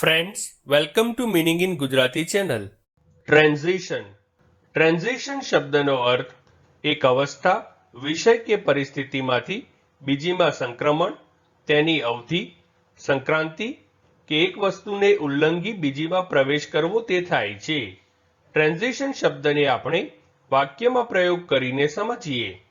Friends welcome to meaning in Gujarati channel transition transition શબ્દનો અર્થ, એક અવસ્થા, વિષય કે પરિસ્થિતિમાંથી બીજીમાં સંક્રમણ, તેની અવધિ, સંક્રાંતિ કે એક વસ્તુને ઉલ્લંઘી બીજીમાં પ્રવેશ કરવો તે થાય છે. ટ્રાન્ઝિશન શબ્દને આપણે વાક્યમાં પ્રયોગ કરીને સમજીએ.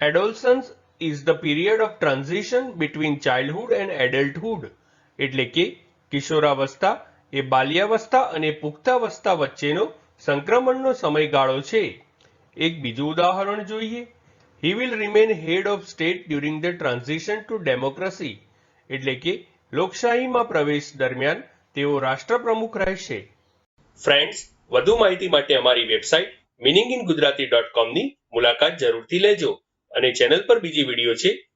Adolescence is the period of transition between childhood and adulthood એટલે કે કિશોરાવસ્થા એ બાલ્યાવસ્થા અને પુખ્તાવસ્થા વચ્ચેનો સંક્રમણનો સમયગાળો છે. એક બીજું ઉદાહરણ જોઈએ. He will remain head of state during the transition to democracy એટલે કે લોકશાહીમાં પ્રવેશ દરમિયાન તેઓ રાષ્ટ્રપ્રમુખ રહેશે. ફ્રેન્ડ્સ વધુ માહિતી માટે અમારી website meaning in Gujarati dot કોમની મુલાકાત જરૂરથી લેજો અને ચેનલ પર બીજી વીડિયો છે